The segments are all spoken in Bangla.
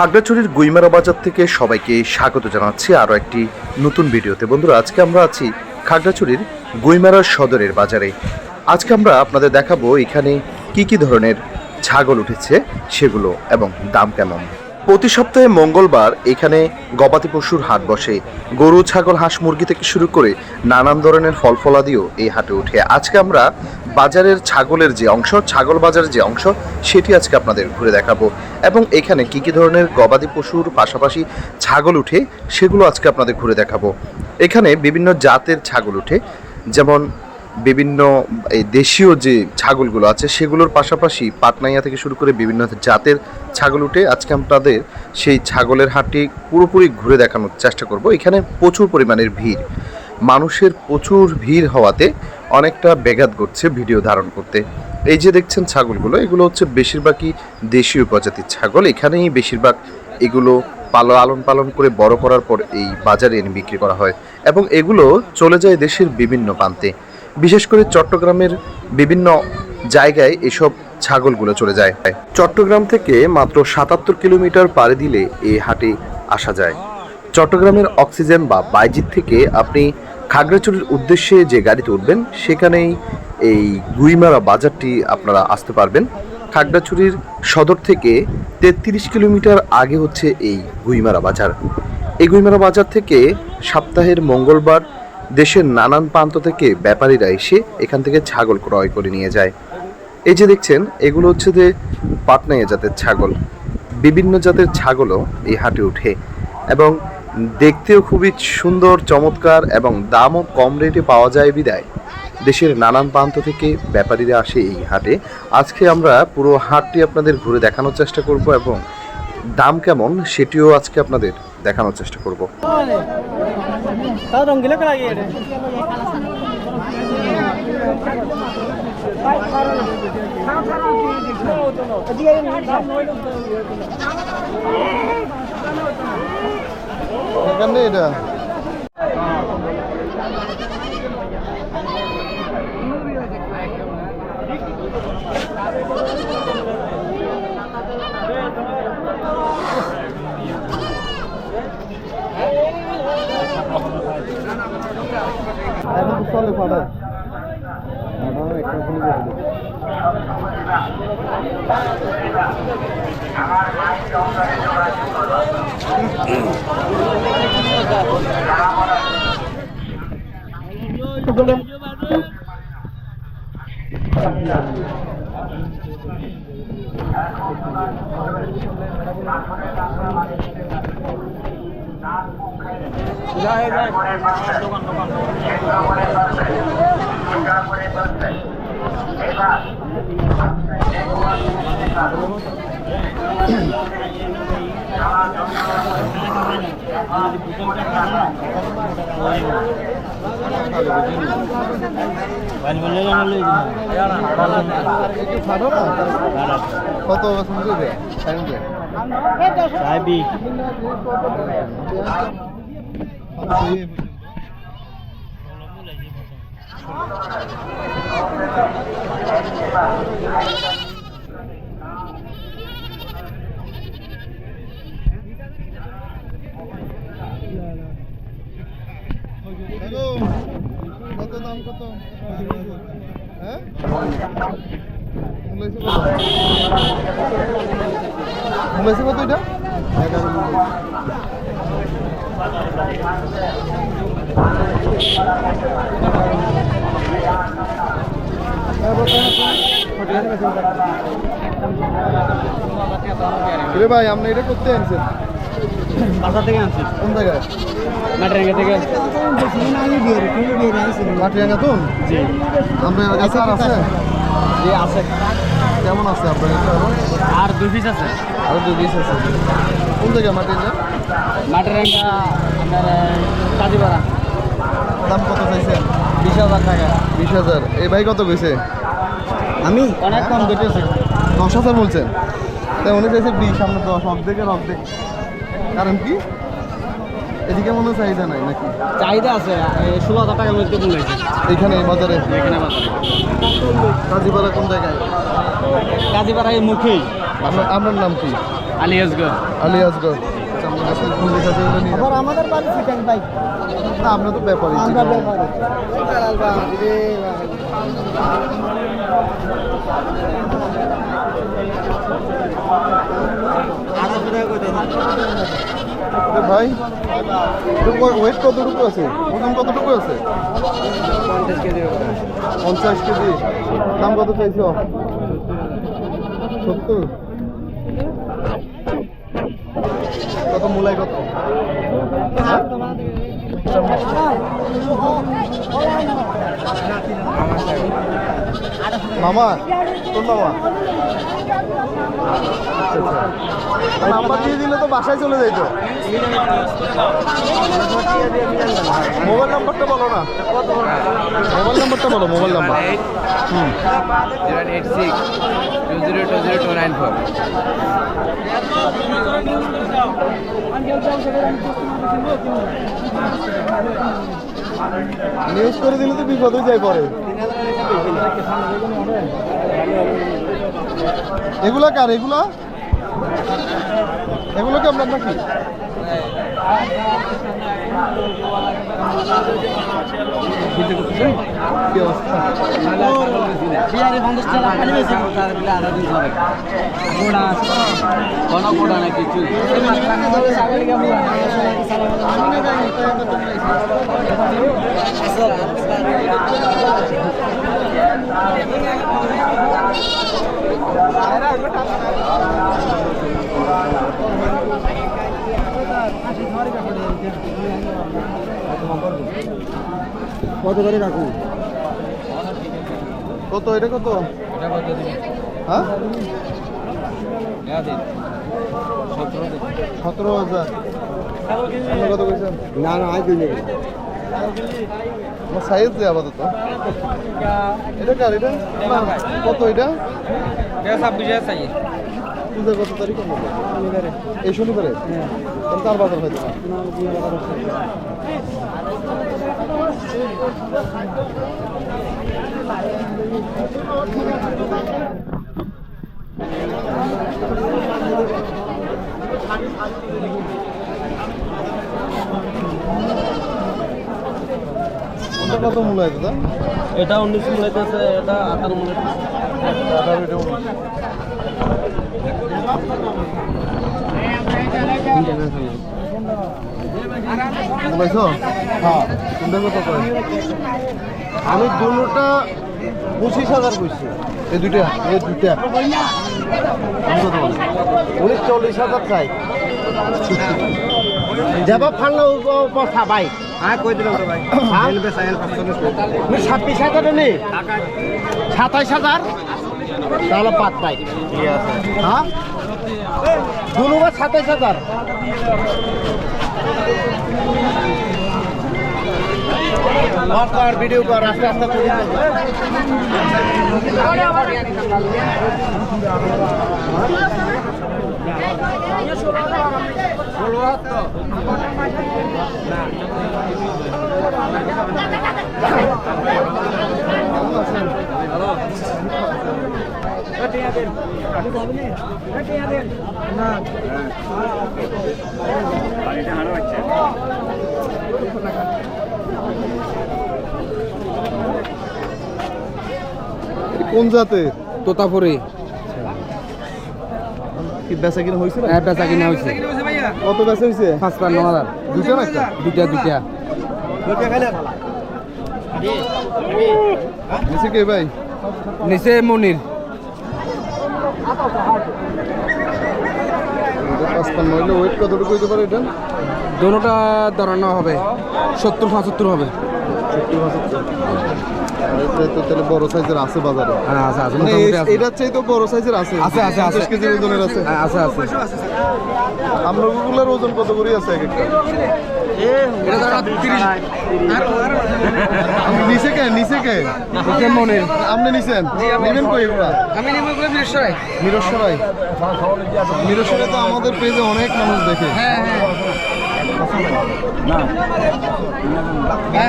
খাগড়াছড়ির গুইমারা বাজার থেকে সবাইকে স্বাগত জানাচ্ছি আরও একটি নতুন ভিডিওতে। বন্ধুরা, আজকে আমরা আছি খাগড়াছড়ির গুইমারা সদরের বাজারে। আজকে আমরা আপনাদের দেখাবো এখানে কি কি ধরনের ছাগল উঠেছে, সেগুলো এবং দাম কেমন। প্রতি সপ্তাহে মঙ্গলবার এখানে গবাদি পশুর হাট বসে। গরু, ছাগল, হাঁস, মুরগি থেকে শুরু করে নানান ধরনের ফল ফলাদিও এই হাটে উঠে আজকে আমরা বাজারের ছাগলের যে অংশ, ছাগল বাজারের যে অংশ, সেটি আজকে আপনাদের ঘুরে দেখাবো। এবং এখানে কি কি ধরনের গবাদি পশুর পাশাপাশি ছাগল উঠে, সেগুলো আজকে আপনাদের ঘুরে দেখাবো। এখানে বিভিন্ন জাতের ছাগল উঠে, যেমন বিভিন্ন, এই দেশীয় যে ছাগলগুলো আছে, সেগুলোর পাশাপাশি পাটনাইয়া থেকে শুরু করে বিভিন্ন জাতের ছাগল উঠে আজকে আপনাদের সেই ছাগলের হাটটি পুরোপুরি ঘুরে দেখানোর চেষ্টা করব। এখানে প্রচুর পরিমাণের ভিড়। মানুষের প্রচুর ভিড় হওয়াতে অনেকটা ব্যাঘাত ঘটছে ভিডিও ধারণ করতে। এই যে দেখছেন ছাগলগুলো, এগুলো হচ্ছে বেশিরভাগই দেশীয় প্রজাতির ছাগল। এখানেই বেশিরভাগ এগুলো পালন আলন পালন করে বড় করার পর এই বাজারে এনে বিক্রি করা হয়। এবং এগুলো চলে যায় দেশের বিভিন্ন প্রান্তে। বিশেষ করে চট্টগ্রামের বিভিন্ন জায়গায় এসব ছাগলগুলো চলে যায়। চট্টগ্রাম থেকে মাত্র সাতাত্তর কিলোমিটার পাড়ি দিলে এই হাটে আসা যায়। চট্টগ্রামের অক্সিজেন বা বাইজিত থেকে আপনি খাগড়াছড়ির উদ্দেশ্যে যে গাড়িতে উঠবেন, সেখানেই এই গুইমারা বাজারটি আপনারা আসতে পারবেন। খাগড়াছড়ির সদর থেকে তেত্রিশ কিলোমিটার আগে হচ্ছে এই গুইমারা বাজার। এই গুইমারা বাজার থেকে সপ্তাহের মঙ্গলবার দেশের নানান প্রান্ত থেকে ব্যাপারীরা এসে এখান থেকে ছাগল ক্রয় করে নিয়ে যায়। এই যে দেখছেন, এগুলো হচ্ছে যে পাটনাইয়া জাতের ছাগল। বিভিন্ন জাতের ছাগলও এই হাটে উঠে এবং দেখতেও খুবই সুন্দর, চমৎকার এবং দামও কম রেটে পাওয়া যায় বিদায়। দেশের নানান প্রান্ত থেকে ব্যাপারীরা আসে এই হাটে। আজকে আমরা পুরো হাটটি আপনাদের ঘুরে দেখানোর চেষ্টা করব এবং দাম কেমন সেটিও আজকে আপনাদের দেখানোর চেষ্টা করব। তাও রঙ্গিলা করা গিয়ে এটা। এখন তো একটা ফোন করে দিই। কত সাহেবি। হ্যালো কত দাম কত হ্যাঁ মূল্য হিসেবে কত মূল্য হিসেবে কত এটা এগারো মূল্য রে ভাই আপনি এটা করতে আনছেন? বাসা থেকে আনছি। কোন জায়গায়? মাটরেঙ্গা থেকে মাটিরাঙ্গা তো? জি। আপনার কাছে আর আছে? জি আছে। কেমন আছে আপনার আর দুই পিস আছে। আরও দুই পিস আছে। কোন জায়গায় মাটরেঙ্গা আপনার কাজীপাড়া। দাম কত চাইছেন? বিশ হাজার টাকা। বিশ হাজার। এই ভাই কত কইছে? আমি? অনেক কম দিতেছি দশ হাজার বলছেন? তাই উনি চাইছে বিশ সামনে দশ অর্ধেকের অর্ধেক। কারণ কি? এদিকে মনে চাহিদা নাই নাকি? চাহিদা আছে ষোলো হাজার টাকার মধ্যে এইখানে এই বাজারে? এখানে বাজারে। কাজীপাড়া কোন জায়গায়? কাজীপাড়া এই মুখেই আপনার নাম কি? আলিয়াসগঞ্জ আলিয়াসগঞ্জ। আমাদের বাড়ি না, আমরা তো আমরা। ভাই ওয়েট কতটুকু আছে? ওজন কতটুকু আছে? পঞ্চাশ কেজি। দাম কত চাইছো? সত্তর। কত মূলায় কত? মামা তোর মামা নাম্বার দিয়ে দিলে তো বাসায় চলে যাইতো। মোবাইল নাম্বারটা বলো না। মোবাইল নাম্বারটা বলো মোবাইল নাম্বার। হুম। Eight six two zero two zero two nine four news করে দিলে তো বিপদ হয়ে যায় পরে। এগুলা কার এগুলা? এগুলো কি আপনার নাকি কি অবস্থা বিহারি পঞ্চাশ টাকা পানি বেশি তার বিলে আধা দিন হবে গোড়া কোন গোড়া না কিছু কত করে রাখুন কত এটা কত? হ্যাঁ? সতেরো হাজার। কত কইছেন? না না আই দিন। সাইজ দেয় আপাতত। এটা কার এটা? কত এটা? ছাব্বিশ হাজার চাই পূজা কত তারিখ? কোন এই শনিবারে? তার বাজার হয়তো কত মূল্য হয় দাদা? এটা উনিশ মূল্য আছে এটা আঠারো মূল্য আঠারো এটা উনিশ। আমি দুটা পঁচিশ হাজার কইছি। এই দুইটা এই দুইটা। আমি কত বলি উনি চল্লিশ হাজার চাই। যাব ফান্না পথা ভাই হ্যাঁ কই দিলাম তো ভাই? ছাব্বিশ হাজার নেই সাতাইশ হাজার? তাহলে পাই হ্যাঁ? দুনুবার সাতাইশ হাজার। ভিডিও কর আস্তে আস্তে কোন জাতের? তোতাপুরি। কি বেচা কিনা হয়েছে না? হ্যাঁ বেচা কিনা হয়েছে। কত বেচা হয়েছে? পাঁচ হাজার। দুইটা না দুইটা দুইটা। নিচে কে ভাই? নিচে মনির পাঁচপান্ন হইলে ওয়েট কতটুকু হইতে পারে এটা দোনোটা হবে সত্তর পঁচাত্তর হবে। তাহলে বড় সাইজের আছে বাজারে হ্যাঁ আছে আছে। এটার চাই তো বড় সাইজের আছে। আছে, আছে, ওজনের আছে। হ্যাঁ, আছে আছে। ওজন কত করে আছে এক একটা? এটা ধরো তিরিশ। নিচে কে নিচে কে? নিচে আপনি নিছেন? নেবেন কই এগুলা? আমি নেব করে বীরেশ্বরাই মিরসরাই মিরসরাই তো আমাদের পেজে অনেক মানুষ দেখে। হ্যাঁ হ্যাঁ।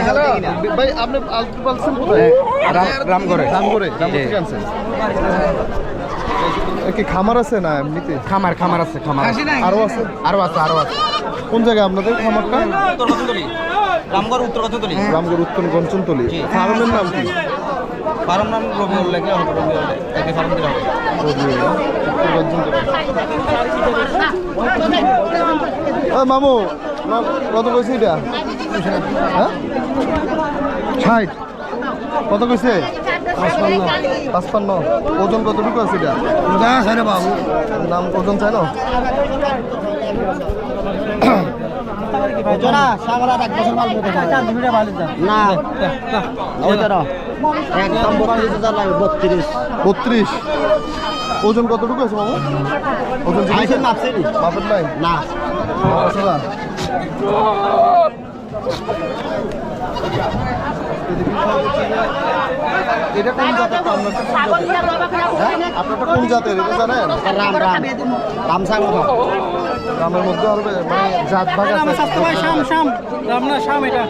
হ্যালো? ভাই আপনি পালছেন কোথায়? থেকে আনছেন। কি খামার আছে না এমনিতে? খামার খামার আছে খামার আছে। আরও আছে আরও আছে আরও আছে। কোন জায়গায় আপনাদের খামারটা? রামগড় উত্তর কততলি রামগড় উত্তর গঞ্চনতলি জি। ফার্মের নাম কি? ফার্ম নাম রবিউল লেখলে হবে রবিউল একই ফার্ম দিলে হবে। মামু কত কইছে এটা? হ্যাঁ? ষাট। কত কইছে? পাঁচপান্ন। ওজন কতটুকু আছে এটা? নাম ওজন চাই না বত্রিশ ওজন কতটুকু আছে বাবু? ওজন মাপের নাই? না। আসলে এটা কোন জাতের হ্যাঁ আপনারটা কোন জাতের এটা জানেন? রাম রাম। রাম সাং রামের মধ্যে হবে মানে জাত ভাগ আছে। শাম শাম রাম না শাম এটা।